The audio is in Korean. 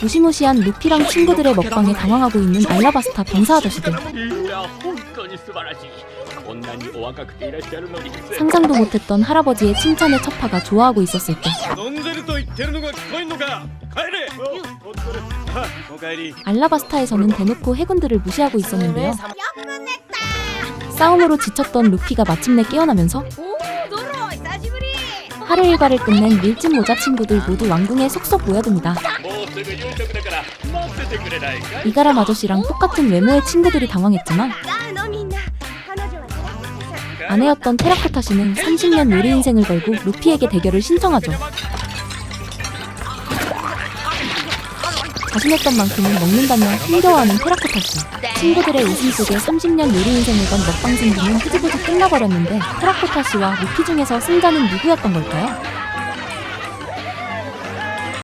무시무시한 루피랑 친구들의 먹방에 당황하고 있는 알라바스타 병사 아저씨들. 상상도 못했던 할아버지의 칭찬에 첫파가 좋아하고 있었을 때 알라바스타에서는 대놓고 해군들을 무시하고 있었는데요. 싸움으로 지쳤던 루피가 마침내 깨어나면서 하루 일과를 끝낸 밀짚 모자 친구들 모두 왕궁에 속속 모여듭니다. 이가람 아저씨랑 똑같은 외모의 친구들이 당황했지만 아내였던 테라코타 씨는 30년 요리 인생을 걸고 루피에게 대결을 신청하죠. 자신했던 만큼은 먹는다며 힘겨워하는 테라코타 씨. 친구들의 웃음 속에 30년 요리 인생을 건 먹방 승부는 흐지부지 끝나버렸는데 테라코타 씨와 루피 중에서 승자는 누구였던 걸까요?